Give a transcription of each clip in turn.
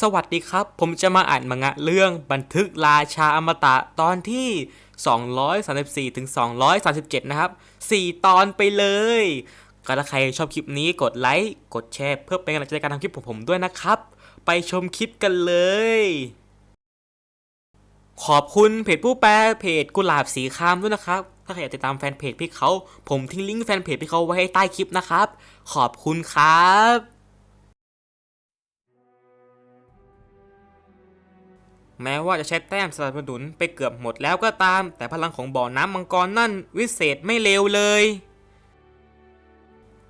สวัสดีครับ ผมจะมาอ่านมังงะเรื่องบันทึกราชาอมตะตอนที่ 234ถึง237 นะครับ 4 ตอนไปเลย ก็ถ้าใครชอบคลิปนี้กดไลค์ กดแชร์เพื่อเป็นกำลังใจในการทำคลิปของผมด้วยนะครับ ไปชมคลิปกันเลย ขอบคุณเพจผู้แปลเพจกุหลาบสีครามด้วยนะครับ ถ้าใครอยากติดตามแฟนเพจพี่เขา ผมทิ้งลิงก์แฟนเพจพี่เขาไว้ให้ใต้คลิปนะครับ ขอบคุณครับ แม้ว่าจะใช้แต้มสนับสนุนไปเกือบหมดแล้วก็ตาม แต่พลังของบ่อน้ำมังกรนั่นวิเศษไม่เลวเลย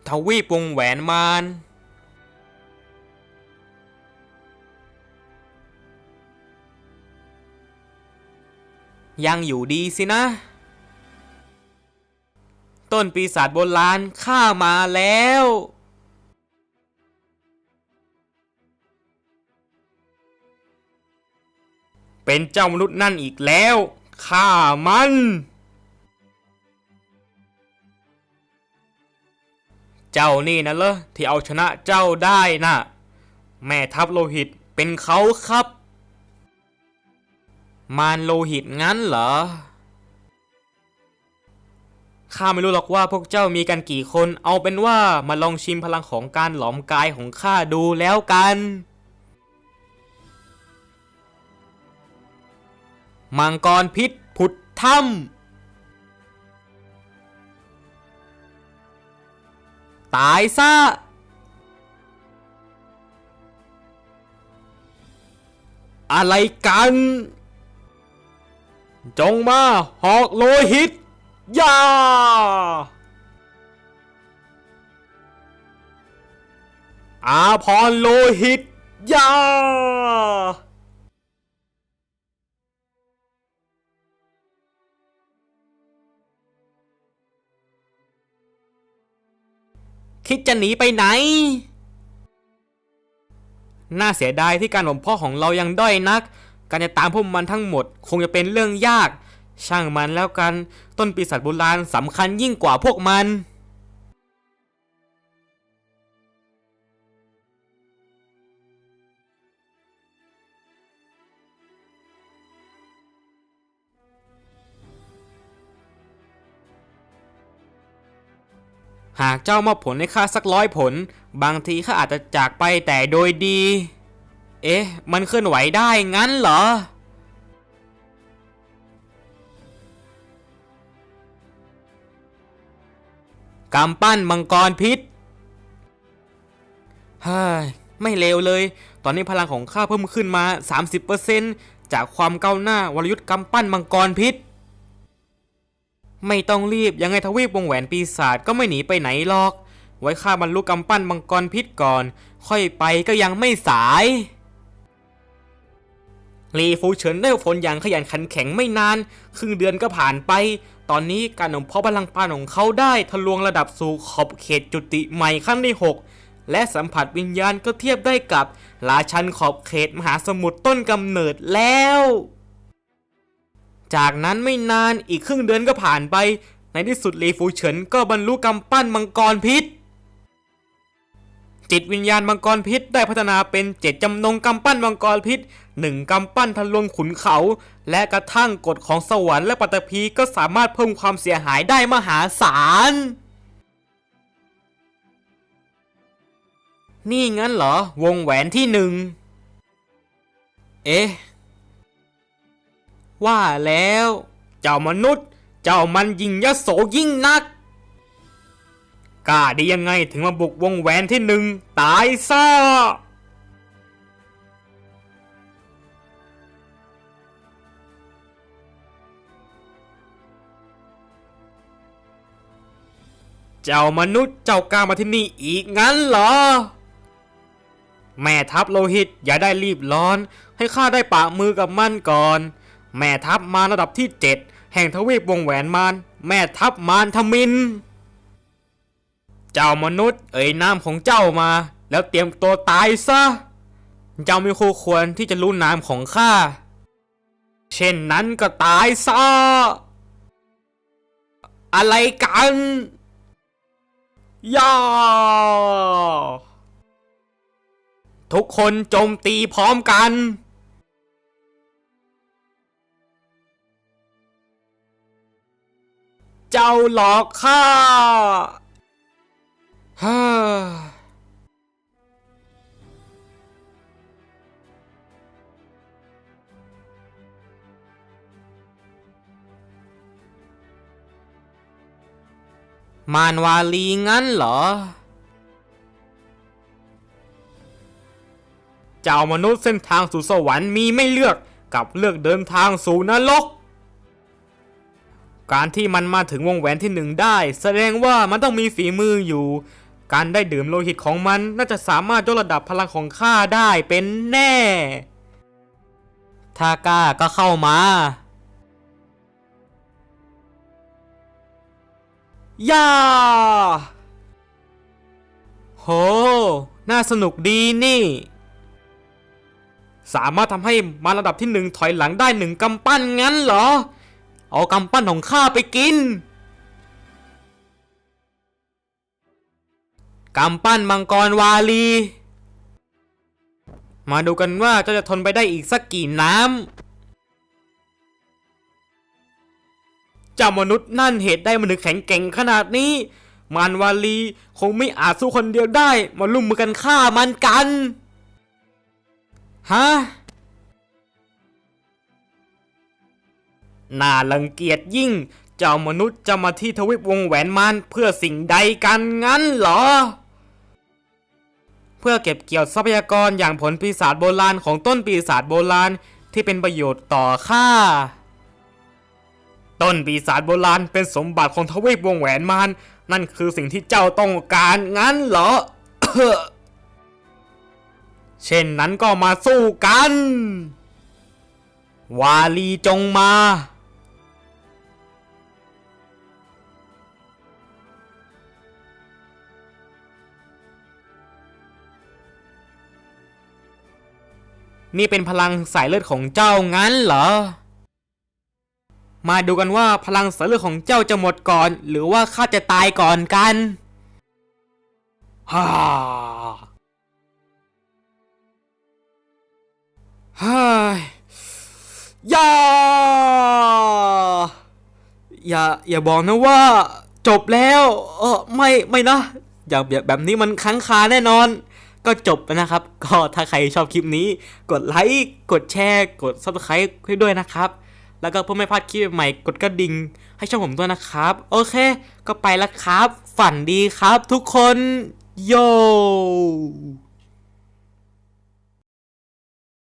ทวีปวงแหวนมารยังอยู่ดีสินะ ต้นปีศาจโบราณข้ามาแล้ว เป็นเจ้ามนุษย์นั่นอีกแล้วฆ่ามัน เจ้านี่นะเหรอที่เอาชนะเจ้าได้นะ่ะ แม่ทัพโลหิตเป็นเขาครับ มารโลหิตงั้นเหรอข้าไม่รู้หรอกว่าพวกเจ้ามีกันกี่คน เอาเป็นว่ามาลองชิมพลังของการหลอมกายของข้าดูแล้วกัน มังกรพิษผุดถ้ำตายซะอะไรกัน จงมาหอกโลหิตยาอาพรโลหิตยา คิดจะหนีไปไหน น่าเสียดายที่การบ่มเพาะของเรายังด้อยนัก การจะตามพวกมันทั้งหมด คงจะเป็นเรื่องยาก ช่างมันแล้วกัน ต้นปีศาจโบราณสำคัญยิ่งกว่าพวกมัน หากเจ้ามอบผลให้ข้าสักร้อยผล บางทีข้าอาจจะจากไปแต่โดยดี เอ๊ะ มันเคลื่อนไหวได้งั้นเหรอ กำปั้นมังกรพิษเฮ้ยไม่เลวเลย ตอนนี้พลังของข้าเพิ่มขึ้นมา 30%จากความก้าวหน้าวรยุทธ์กำปั้นมังกรพิษ ไม่ต้องรีบยังไงทวีปวงแหวนปีศาจก็ไม่หนีไปไหนหรอก ไว้ข้าบรรลุกำปั้นมังกรพิษก่อน ค่อยไปก็ยังไม่สายลีฟูเฉินได้ฝนอย่างขยันขันแข็งไม่นาน ครึ่งเดือนก็ผ่านไป ตอนนี้การหนุ่มเพาะพลังปานของเขาได้ทะลวงระดับสู่ขอบเขตจุติใหม่ขั้นที่ 6 และสัมผัสวิญญาณก็เทียบได้กับราชันขอบเขตมหาสมุทรต้นกำเนิดแล้ว จากนั้นไม่นานอีกครึ่งเดือนก็ผ่านไป ในที่สุดลีฟูเฉินก็บรรลุกำปั้นมังกรพิษ จิตวิญญาณมังกรพิษได้พัฒนาเป็นเจ็ดจำนงกำปั้นมังกรพิษหนึ่งกำปั้นทะลวงขุนเขา และกระทั่งกฎของสวรรค์และปัตตภีก็สามารถเพิ่มความเสียหายได้มหาศาลนี่งั้นเหรอ วงแหวนที่หนึ่ง เอ๊ะ ว่าแล้ว เจ้ามนุษย์ เจ้ามันยิ่งยโสยิ่งนักกล้าได้ยังไงถึงมาบุกวงแหวนที่หนึ่งตายซะเจ้ามนุษย์เจ้ากล้ามาที่นี่อีกงั้นเหรอ แม่ทัพโลหิตอย่าได้รีบร้อน ให้ข้าได้ปะมือกับมันก่อน แม่ทัพมารระดับที่เจ็ดแห่งทวีปวงแหวนมาร แม่ทัพมารทมิน เจ้ามนุษย์เอ่ยนามของเจ้ามา แล้วเตรียมตัวตายซะ เจ้าไม่คู่ควรที่จะรู้นามของข้า เช่นนั้นก็ตายซะ อะไรกันย่าทุกคนโจมตีพร้อมกัน เจ้าหลอกข้าฮ่าๆมานวาลีงั้นเหรอ เจ้ามนุษย์เส้นทางสู่สวรรค์มีไม่เลือกกับเลือกเดินทางสู่นรก การที่มันมาถึงวงแหวนที่หนึ่งได้ แสดงว่ามันต้องมีฝีมืออยู่ การได้ดื่มโลหิตของมันน่าจะสามารถยกระดับพลังของข้าได้เป็นแน่ถ้าก้าก็เข้ามา ย่า โห น่าสนุกดีนี่ สามารถทำให้มาระดับที่หนึ่งถอยหลังได้หนึ่งกำปั้นงั้นเหรอ เอากำปั้นของข้าไปกินกำปั้นมังกรวาลี มาดูกันว่าเจ้าจะทนไปได้อีกสักกี่น้ำเจ้ามนุษย์นั่นเหตุได้มันถึงแข็งแกร่งขนาดนี้ มารวาลีคงไม่อาจสู้คนเดียวได้ มาลุ่มมือกันฆ่ามันกัน ฮะ น่ารังเกียจยิ่ง เจ้ามนุษย์จะมาที่ทวิปวงแหวนมารเพื่อสิ่งใดกันงั้นเหรอ เพื่อเก็บเกี่ยวทรัพยากรอย่างผลปีศาจโบราณของต้นปีศาจโบราณที่เป็นประโยชน์ต่อข้าต้นปีศาจโบราณเป็นสมบัติของทวีปวงแหวนมารนั่นคือสิ่งที่เจ้าต้องการงั้นเหรอ เช่นนั้นก็มาสู้กัน วาลีจงมา นี่เป็นพลังสายเลือดของเจ้างั้นเหรอ มาดูกันว่าพลังสายเลือดของเจ้าจะหมดก่อน หรือว่าข้าจะตายก่อนกันฮ่าฮ่ายอย่าอย่าอย่าบอกนะว่า จบแล้ว เออไม่ไม่นะ อย่าแบบแบบนี้มันค้างคาแน่นอน ก็จบแล้วนะครับ ก็ถ้าใครชอบคลิปนี้ กดไลค์ กดแชร์ กด subscribe ให้ด้วยนะครับ แล้วก็เพื่อไม่พลาดคลิปใหม่กดกระดิ่งให้ช่องผมด้วยนะครับ โอเค ก็ไปแล้วครับ ฝันดีครับทุกคนโย